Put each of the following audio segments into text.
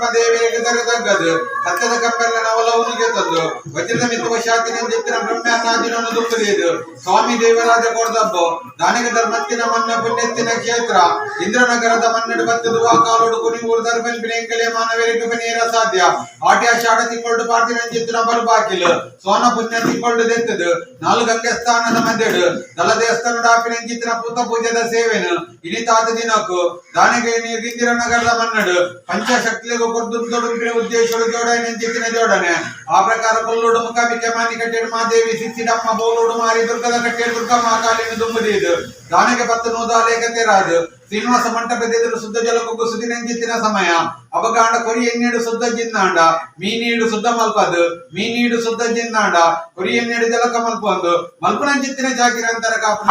ತಗ್ಗದು ಹತ್ತದ ಕಪ್ಪೆಲ್ಲ ನಾವಲ್ಲವನಿಗೆ ತಂದು ವಜ್ರದ ಮಿತ್ತುವ ಶಾತಿನ ಇತ್ತಿನ ಬ್ರಹ್ಮನಾದಿನನ್ನು ದುಃಖದಿಯದು ಸ್ವಾಮಿ ದೇವರಾಜ ಕೊಡದಬ್ಬು ದಾನಿಗ ಧರ್ಮತ್ತಿನ ಮನ್ನ ಪುಣ್ಯತ್ತಿನ ಕ್ಷೇತ್ರ, ಇಂದ್ರನಗರದ ಮನ್ನಡು ಬತ್ತದು, ಆ ಕಾಲೋಡು ಕುನಿ ಊರು ಧರ್ಮಲ್ಲಿ ಎಂಕಲೆ ಮಾನವರಿಗೆ ಬಿನೇರ ಸಾಧ್ಯ. ಆಟಿ ಆಷಾಢ ತಿಂಗಳು ಪಾಟಿನ ಚಿತ್ತಿನ ಬರುಬಾಕಿಲು ಸೋನ ಪುಣ್ಯ ತಿಂಗಳು ದೆತ್ತದು. ನಾಲ್ಕು ಗಂಗೆ ಸ್ಥಾನದ ಮಧ್ಯಡು ದಲ ದೇವಸ್ಥಾನ ಡಾಪಿನ ಚಿತ್ರ ಪುತ್ತ ಪೂಜೆದ ಸೇವೆನು. ಇನಿತಾದ ದಿನಕ್ಕೂ ದಾನಿಗೆ ಇಂದಿರನಗರದ ನಗರದ ಮನ್ನಡು. ಪಂಚಶಕ್ತಿಗೂ ಕೊರ್ದು ತೊಡುಪಿನ ಉದ್ದೇಶಗಳು ಜೋಡಣೆ ಚಿತ್ತಿನ ಜೋಡಣೆ. ಆ ಪ್ರಕಾರ ಕೊಲ್ಲೋಡು ಮುಖಾಮಿಕೆ ಮಾನಿ ಕಟ್ಟೇಡು ಮಾದೇವಿ ಸಿಸಿಡಮ್ಮ ಬೋಲೋಡು ಮಾರಿ ದುರ್ಗದ ಕಟ್ಟೇಡು ದುರ್ಗಮ್ಮ ಕಾಲಿನ ದುಂಬುದಿದು. ದಾನಿಗೆ ಪತ್ತು ನೂದಾಲೇಖತೆ ರಾಜು ಶ್ರೀನಿವಾಸ ಮಂಟಪದ ಎದುರು ಶುದ್ಧ ಜಲಕ್ಕೊಗ್ಗು ಸುದಿನಂಚಿತ್ತಿನ ಸಮಯ. ಅವಗಾಂಡ ಕೊರಿ ಎಣ್ಣೆಡು ಶುದ್ಧ ಜಿನ್ನಾಂಡ. ಮೀನೀಡು ಶುದ್ಧ ಮಲ್ಪದು. ಮೀನೀಡು ಶುದ್ಧ ಜಿನ್ನಾಂಡ. ಕೊರಿ ಎಣ್ಣೆಡು ಜಲಕ ಮಲ್ಪೊಂದು. ಮಲ್ಪನಂಚಿತ್ತಿನ ಜಾಗಿರಂತರ ಕಾಪು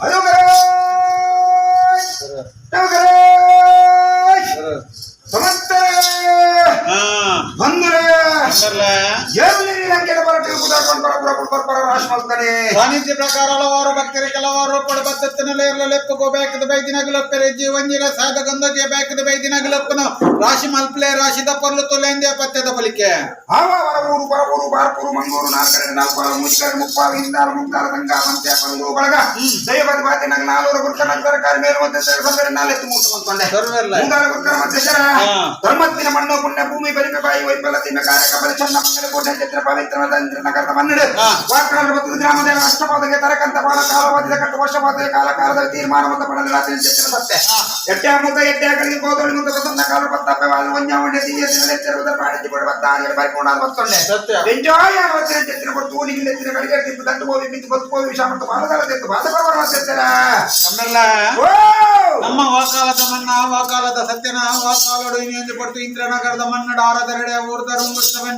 I don't ಸಾನ್ನಿಧ್ಯ ಪ್ರಕಾರ ಹಲವಾರು ಭಕ್ತರು ಕೆಲವಾರು ಪಡ ಬತ್ತತ್ತಿನಲ್ಲಿ ಲೆಪ್ಪಗೋ ಬೇಕದ ಬೈದಿನಗಲಪ್ಪರೆ ಜೀವಂಜಿರ ಸಾಧ ಗಂಧಗೆ ಬೇಕದ ಬೈದಿನಗಲಪ್ಪನು ರಾಶಿ ಮಲ್ಪಲೆ ರಾಶಿ ದಪ್ಪರ್ಲು ತೊಲೆಂದೆ ಪತ್ಯದ ಬಲಿಕೆ ಆವ ವರವೂರು ಬರವೂರು ಬಾರ್ಪೂರು ಮಂಗೂರು ನಾಲ್ಕರೆ ನಾಲ್ಕು ಮುಚ್ಕರೆ ಮುಪ್ಪಾರು ಹಿಂದಾರು ಮುಂದಾರು ಗಂಗಾ ಮಂತ್ಯ ಪಂದು ಬಳಗ ದೈವದ ಬಾತಿ ನಂಗೆ ನಾಲ್ವರು ಗುರ್ಕನ ತರಕಾರಿ ಮೇಲೆ ಮತ್ತೆ ಸಂದರೆ ನಾಲೆತ್ತು ಮೂತು ಅಂದ್ಕೊಂಡೆ ಸರ್ವೆಲ್ಲ ಮುಂದಾರು ಗುರ್ಕನ ಮತ್ತೆ ಶರ ಹಾ. ಧರ್ಮತ್ತಿನ ಮಣ್ಣು ಪುಣ್ಯ ಭೂಮಿ ಬಲಿಪೆ ಬಾಯಿ ವೈಫಲ ತಿನ್ನ ಕಾರ್ಯ ಕಬಲ ಚನ್ನ ಮಂಗಲ ಕೋಟೆ ಚಿತ್ರ ಪವಿತ್ರವಾದ ಇಂದ್ರ ನಗರದ ಮನ್ನಡೆ ವಾರ್ಕರ ಮತ್ತು ಗ್ರಾಮದ ಅಷ್ಟಪಾದಗೆ ತರಕಂತ ಬಾಳ ಕಾಲವಾದಿದ ಕಟ್ಟು ವರ್ಷವಾದ ಕಾಲ ಕಾಲದ ತೀರ್ಮಾನ ಮತ್ತು ಪಡೆದ ರಾತ್ರಿ ಎಟ್ಟೆ ಮುಖ ಎಟ್ಟೆ ಕಡೆಗೆ ಗೋದಳಿ ಮುಖ ಬಸನ್ನ ಕಾಲ ಪತ್ತಪ್ಪೆ ವಾದ ವಂಜಾವಣ್ಯ ದಿವ್ಯ ದಿನಲೆಚ್ಚರದ ಬಾಡಿಸಿ ಬಿಡುವ ದಾನಿಗಳು ಬೈಕೊಂಡಾದ ಬರ್ತೊಂಡೆ ಸತ್ಯ. ಎಂಜಾಯ್ ಆವತ್ತಿನ ಚಿತ್ರ ಕೊಟ್ಟು ತೂನಿಗೆ ಎತ್ತಿನ ಕಡೆಗೆ ತಿಂದು ದಂಡು ಹೋಗಿ ಬಿದ್ದು ಬತ್ತು ಹೋಗಿ ವಿಷ ಮತ್ತು ತೆತ್ತು ಬರಬರ ಓ! ನಮ್ಮ ವಾಕಾಲದ ಮನ್ನ ವಾಕಾಲದ ಸತ್ಯನ ವಾಕಾಲಡು ಎಂದು ಕೊಟ್ಟು ಇಂದ್ರನಗರದ ಮನ್ನಡ ಆರದರೆಡೆ ಊರ್ದರು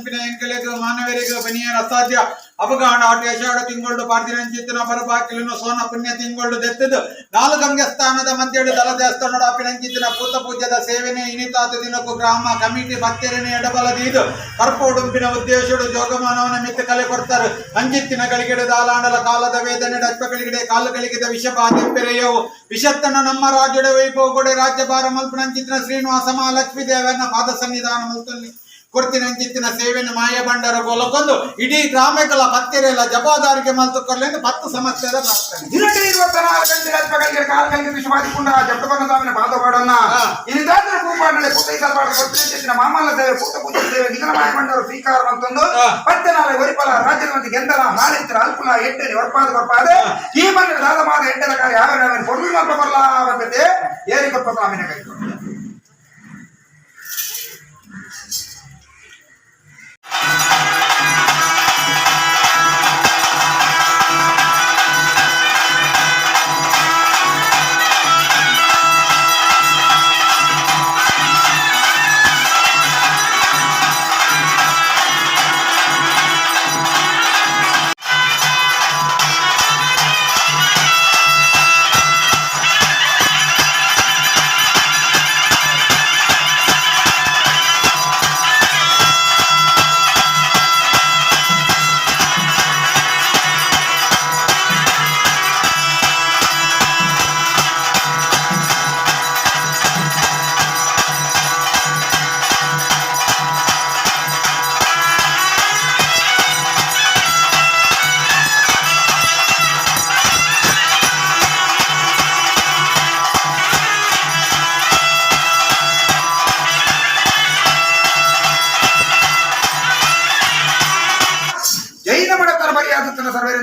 ಪಿನ ಎಂಕಲೆಗೆ ಮಾನವರಿಗೆ ಬನಿಯರ ಅಸಾಧ್ಯ. ಅಪಗಾಣ ಆಟ ತಿಂಗಳು ಪಾರ್ದಿನಂಚಿತ್ತಿನ ಪರಪಾಕಿಲಿನ ಸೋನ ಪುಣ್ಯ ತಿಂಗಳು ದೆತ್ತದು. ನಾಲ್ಕಂಗೆ ಸ್ಥಾನದ ಮಂತ್ರಿ ದಲ ದೇವಸ್ಥಾನ ಅಪಿನಂಚಿತ್ತಿನ ಪೂತ ಪೂಜ್ಯದ ಸೇವೆನೆ ಇನಿತಾತ ದಿನಕ್ಕೂ ಗ್ರಾಮ ಕಮಿಟಿ ಭಕ್ತರನೆ ಎಡಬಲದಿ ಇದು ಕರ್ಪೋಡುಂಪಿನ ಉದ್ದೇಶಡು ಜೋಗಮಾನವನ ಮಿತ್ತ ಕಲೆ ಕೊಡ್ತಾರೆ. ಅಂಜಿತ್ತಿನ ಗಳಿಗೆಡೆ ದಾಲಾಂಡಲ ಕಾಲದ ವೇದನೆ ಡಚ್ಚಗಳಿಗೆಡೆ ಕಾಲುಗಳಿಗೆದ ವಿಷಬಾಧೆ ಪೆರೆಯವು ವಿಷತ್ತನ ನಮ್ಮ ರಾಜ್ಯದ ರಾಜ್ಯ ಭಾರ ಮಲ್ಪನಂಚಿತ್ತಿನ ಶ್ರೀನಿವಾಸ ಮಹಾಲಕ್ಷ್ಮೀ ದೇವನ ಪಾದ ಸನ್ನಿಧಾನ ಮಲ್ತಲ್ಲಿ ಕೊಡ್ತಿನಂಚಿತ್ತಿನ ಸೇವೆಯನ್ನು ಮಾಯ ಬಂಡರ ಗೊಲಕೊಂದು ಇಡೀ ಗ್ರಾಮಗಳ ಪತ್ತೆರೆಲ್ಲ ಜವಾದಾರಿಗೆ ಮಲ್ತು ಕೊರ್ಲೆಂದು ಪತ್ತು ಸಮಸ್ಯೆ ಗಂಟೆ ಕಾಲಗಳಿಗೆ ವಿಷವಾದಿಕೊಂಡ ಜಪ್ಪಕೊಂಡ ಸ್ವಾಮಿನ ಪಾದಪಾಡನ್ನ ಪುತ್ತೈಸಲ್ಪಾಡ ಮಾಮಲ್ಲ ಸೇವೆ ಪುಟ್ಟ ಪೂಜೆ ಸೇವೆ ನಿಗಮ ಮಂಡವರು ಸ್ವೀಕಾರ ಅಂತಂದು. ಮತ್ತೆ ನಾಳೆ ವರಿಪಲ ರಾಜ್ಯದ ಮಂದಿ ಗೆಂದಲ ಹಾಲಿತ್ರ ಅಲ್ಪುಲ ಎಟ್ಟೆ ವರ್ಪಾದ ವರ್ಪಾದೆ ಈ ಮನೆ ದಾದಮಾದ ಎಂಟರ ಕಾರ್ಯ ಯಾವ ಯಾವ ಕೊಡು ಮಲ್ಪ ಬರಲ ಬಂದತೆ ಏರಿ ಕೊಪ್ಪ ಸ್ವಾಮಿನ ಕೈ.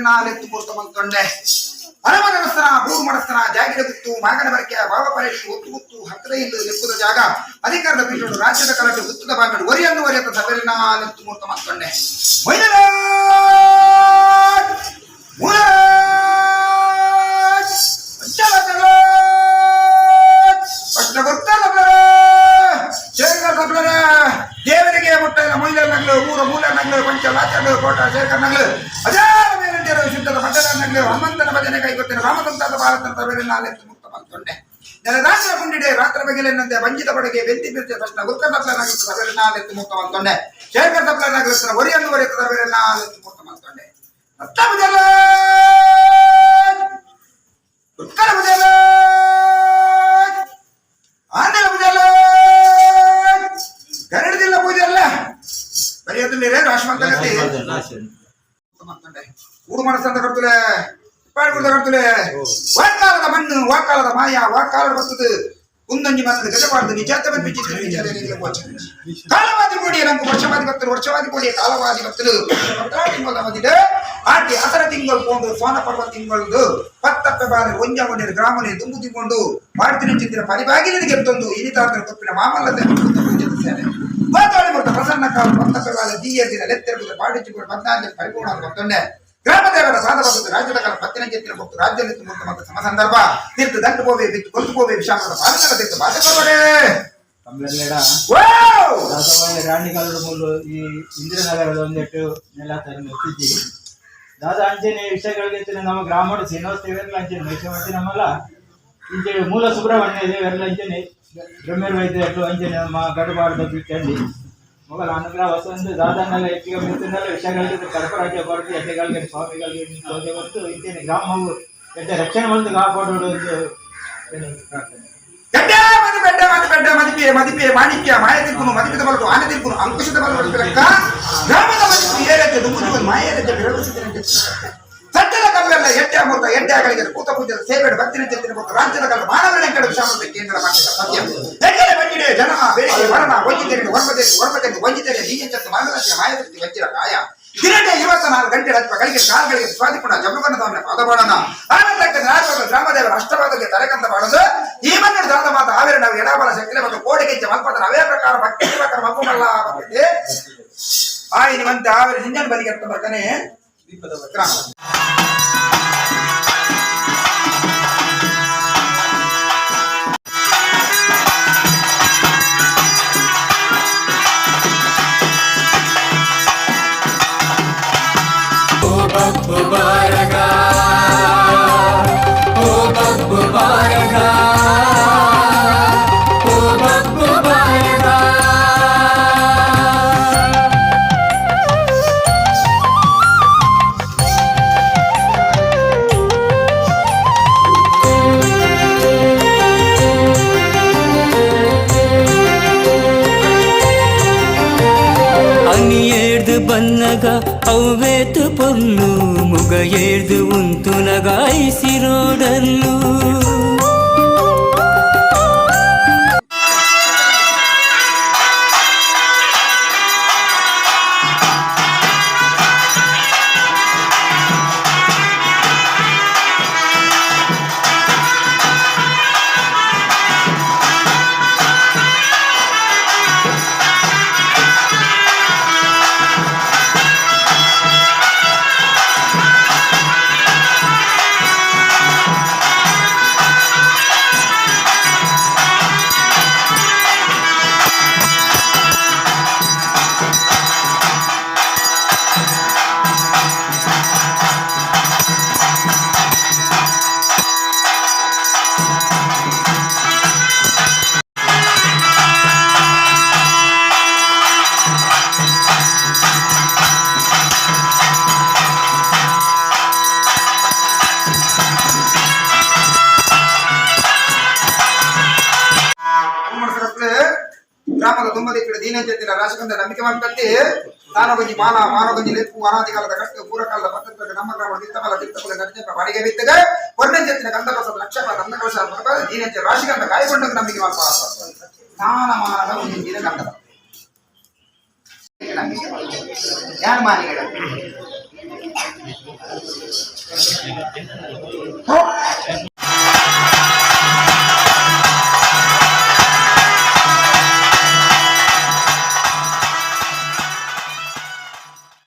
ಮರ್ಯಾದತ್ತನ ಸರ್ವೇರಿ ನಾಲೆತ್ತು ಪೂರ್ತ ಮಂತ್ಕೊಂಡೆ ಅರಮನಸ್ಥನ ಭೂಮನಸ್ಥನ ಜಾಗಿರ ಗುತ್ತು ಮಾಗನ ಬರಕೆ ಭಾವ ಪರೀಕ್ಷೆ ಒತ್ತು ಗುತ್ತು ಹತ್ತಿರ ಇಂದು ಲೆಪ್ಪುದ ಜಾಗ ಅಧಿಕಾರದ ಪೀಠಗಳು ರಾಜ್ಯದ ಕಲಟು ಗುತ್ತದ ಬಾಂಗಡು ಒರಿಯನ್ನು ಒರಿಯತ್ತ ಸರ್ವೇರಿ ನಾಲೆತ್ತು ಮೂರ್ತ ಮಂತ್ಕೊಂಡೆ ಮೈನರಾಜ್ ಮುರಾಜ್ ಪಂಚವಚನರಾಜ್ ಪಟ್ಟ ಗೊತ್ತಲ್ಲ ಶೇಖರ್ ಕಬ್ಲರ ದೇವರಿಗೆ ಮುಟ್ಟದ ಮೈಲನಗಳು ಮೂರು ಮೂಲನಗಳು ಪಂಚವಾಚಗಳು ಕೋಟ ಶೇಖರ್ನಗಳು ಅಜಾರ ಮೇಲಂಟಿರುವ ಮಠನಗಳು ಹನುಮಂತನ ಭಜನೆ ಕೈಗೊತ್ತೇನೆ ರಾಮದಂತಾದ ಭಾರತದ ತರಬೇರಿ ನಾಲೆತ್ತು ಮುಕ್ತ ಬಂತೊಂಡೆ ನೆಲ ಕುಂಡಿಡೆ ರಾತ್ರ ಬಗೆಲೆನ್ನಂತೆ ವಂಚಿತ ಬಡಗೆ ಬೆಂತಿ ಬಿರ್ಚೆ ತಕ್ಷಣ ಉತ್ತರ ತಪ್ಲನಾಗಿತ್ತು ನಾಲ್ ನಾಲೆತ್ತು ಮುಕ್ತ ಬಂತೊಂಡೆ ಶೇಖರ್ ತಪ್ಲನಾಗಿರುತ್ತ ಒರಿಯನ್ನು ಒರೆಯುತ್ತ ತರಬೇರಿ ನಾಲೆತ್ತು ಮುಕ್ತ ಬಂದ್ಕೊಂಡೆ ರಕ್ತಭುಜಲ ಉತ್ತರ ಭುಜಲ ವಾಕಾಲದ ಮಣ್ಣು ವಾಕಾಲದ ಮಾಯ ವಾಕಾಲದ ಬರ್ತದೆ ಕುಂದಂಜಿ ಮಾಸದ ಗಜಬಾರದು ನಿಜಾತ ಕಾಲವಾದಿ ಕೋಡಿ ನಂಗೆ ವರ್ಷವಾದಿ ಭಕ್ತರು, ವರ್ಷವಾದಿ ಕೋಡಿ ಕಾಲವಾದಿ ಭಕ್ತರು. ತಿಂಗಳ ಬಂದಿದೆ ಆಟಿ ಅಸರ ತಿಂಗಳು ಕೊಂಡು ಸೋನ ಪರ್ವ ತಿಂಗಳದು ಪತ್ತಪ್ಪೆ ಬಾರಿ ಒಂಜ ಕೊಂಡಿರು ಗ್ರಾಮನೆ ದುಂಬು ತಿಂಕೊಂಡು ಮಾಡ್ತೀನಿ ಚಿಂತಿನ ಪರಿಭಾಗಿಲಿಗೆ ಗೆತ್ತೊಂದು ಇನಿತಾಂತರ ತಪ್ಪಿನ ಮಾಮಲ್ಲದೆ ಸೇನೆ ಗೋತಾಳಿ ಬರ್ತ ಪ್ರಸನ್ನ ಕಾಲ ಪತ್ತಪ್ಪೆ ಬಾಲ ದೀಯ ದಿನ ಲೆತ್ತೆರಗುದು ಪಾಡಿಚಿಕೊಂಡು ಪದ್ನಾಲ್ಕು ಪರಿಪೂರ್ಣ ಮತ್ತೊಂದೆ ಗ್ರಾಮ ಸಾಧವಾದ ರಾಜ್ಯದ ಕಾಲ ಪತ್ತಿನ ಭಕ್ತು ರಾಜ್ಯ ನಿಂತು ಮುಕ್ತ ಮತ್ತು ಸಮ ಸಂದರ್ಭ ತೀರ್ಥ ದಂಟು ಹೋಗಿ ಬಿತ್ತು ಕೊಂದು ಹೋಗಿ ವಿಷಾಮದ ಪಾಲಕರ ತೀರ್ಥ ಬಾಧಕರೇ ರಾಣಿಗಾಲದ ಮೂಲ ಈ ಇಂದಿರಾನಗರದ ಒಂದೆಟ್ಟು ನೆಲ ತಂದು ದಾದ ಅಂಚನೆ ವಿಷಯಗಳಿಗೆ ನಮ್ಮ ಗ್ರಾಮದ ಶ್ರೀನಿವಾಸ ಅಂಚನೆ ಮೈಸೂರು ನಮ್ಮಲ್ಲ. ಇಂಚೆ ಮೂಲ ಸುಬ್ರಹ್ಮಣ್ಯ ಇದೆ ಅಂಚನೆ ಬ್ರಹ್ಮೇರ್ ವೈದ್ಯ ಅಂಚನೆ ನಮ್ಮ ಗಡಬಾರದ ಮೊಗಲ ಅನುಗ್ರಹ ವಸಂತ ದಾದನ್ನೆಲ್ಲ ಹೆಚ್ಚಿಗೆ ಮಿತ್ರನೆಲ್ಲ ವಿಷಯಗಳಿಗೆ ಕರ್ಪರಾಜ್ಯ ಕೊರತೆ ಎಡ್ಡೆಗಳಿಗೆ ಸ್ವಾಮಿಗಳಿಗೆ ತೋಜೆ ಮತ್ತು ಇಂತೇನೆ ಗ್ರಾಮವು ಎಡ್ಡೆ ರಕ್ಷಣೆ ಬಂದು ಕಾಪಾಡು ಒಂದು ಪ್ರಾರ್ಥನೆ. ಮದಿಪೆ ಮದಿಪೆ ಮಾಣಿಕ್ಯ, ಮಾಯ ತಿರ್ಪುನು ಮದಿಪಿದ ಬಲದು ಆನೆ ತಿರ್ಪುನು ಅಂಕುಶದ ಬಲ ಬಡಿಸಲಕ್ಕ ಗ್ರಾಮದ ಮದಿ ಏರಕ್ಕೆ ಮಾಯ ಮಾಯರಕ್ಕೆ ವಿರಮಿಸಿದ ಸತ್ಯದ ಕಲ್ಲೆಲ್ಲ ಎಟ್ಟೆ ಆಗುತ್ತ ಎಟ್ಟೆ ಆಗಲಿಗೆ ಕೂತ ಪೂಜೆ ಸೇವೆ ಭಕ್ತಿನ ಚಿಂತನೆ ಕೊಟ್ಟು ರಾಜ್ಯದ ಕಲ್ಲು ಮಾನವನ ಕಡೆ ವಿಷಾಮೃತ ಕೇಂದ್ರ ಮಾಡಿದ ಸತ್ಯ ಹೆಗ್ಗಡೆ ಜನ ಬೇಡಿಕೆ ಮರಣ, ವಂಚಿತರಿಗೆ ವರ್ಮತೆಗೆ ವರ್ಮತೆಗೆ ವಂಚಿತರಿಗೆ ನೀಚ ಮಾರ್ಗದರ್ಶಿ ಮಾಯದೃಷ್ಟಿ ವಂಚಿರ ಕಾಯ. ದಿನಕ್ಕೆ ಇವತ್ತ ನಾಲ್ಕು ಗಂಟೆ ಅಥವಾ ಗಳಿಗೆ ಕಾಲಗಳಿಗೆ ಸ್ವಾದಿಪುಣ ಜಮುಗನ ದಾಮನ ಮಾಡೋಣ ಆನಂದಕ್ಕೆ ನಾಲ್ಕು ಗ್ರಾಮದೇವರ ಅಷ್ಟವಾದಕ್ಕೆ ತರಕಂತ ಮಾಡೋದು ಈ ಮನ್ನಡ ದಾದ ಮಾತ ಆವೇರ ನಾವು ಎಡಬಲ ಶಕ್ತಿ ಮತ್ತು ಕೋಡಿಗೆಜ್ಜೆ ಮಲ್ಪದ ಅವೇ ಪ್ರಕಾರ ಭಕ್ತಿ ಪ್ರಕಾರ ಮಕ್ಕಳಲ್ಲ ಆಯ್, ನಿಮ್ಮಂತೆ ಆವೇರ ಹಿಂಜನ್ ಬಲಿಗೆ ಅಂತ ಬರ್ತಾನೆ ಗ್ರಾಮ. ఏడ్దు బన్నగా అవ్వేతు పొల్లు ముగ ఏడ్దు ಗ್ರಾಮದ ತುಂಬದ ಕಡೆ ದೀನಜತಿನ ರಾಜಕಂದ ನಂಬಿಕೆ ಮಾಡ್ಕಂತಿ ತಾನಗೊಂಜಿ ಮಾನ ಮಾನಗೊಂಜಿ ಲೆಪ್ಪು ಅನಾದಿಕಾಲದ ಕಷ್ಟ ಪೂರಕಾಲದ ಪತ್ರಕ ನಮ್ಮ ಗ್ರಾಮ ದಿತ್ತಮಲ ದಿತ್ತಮಲ ನಡಿಜಕ ಬಾಡಿಗೆ ಬಿತ್ತಗ ವರ್ಣಜತಿನ ಗಂಧಕಸದ ಲಕ್ಷಕ ಗಂಧಕಸ ದೀನಜ ರಾಶಿಗಂಧ ಕಾಯ್ಕೊಂಡ ನಂಬಿಕೆ ಮಾಡ್ಪ ಸ್ನಾನ ಮಾನದ ಒಂದು ದಿನ ಗಂಧದ ನಂಬಿಕೆ ಯಾರು ಮಾನಿಗಳು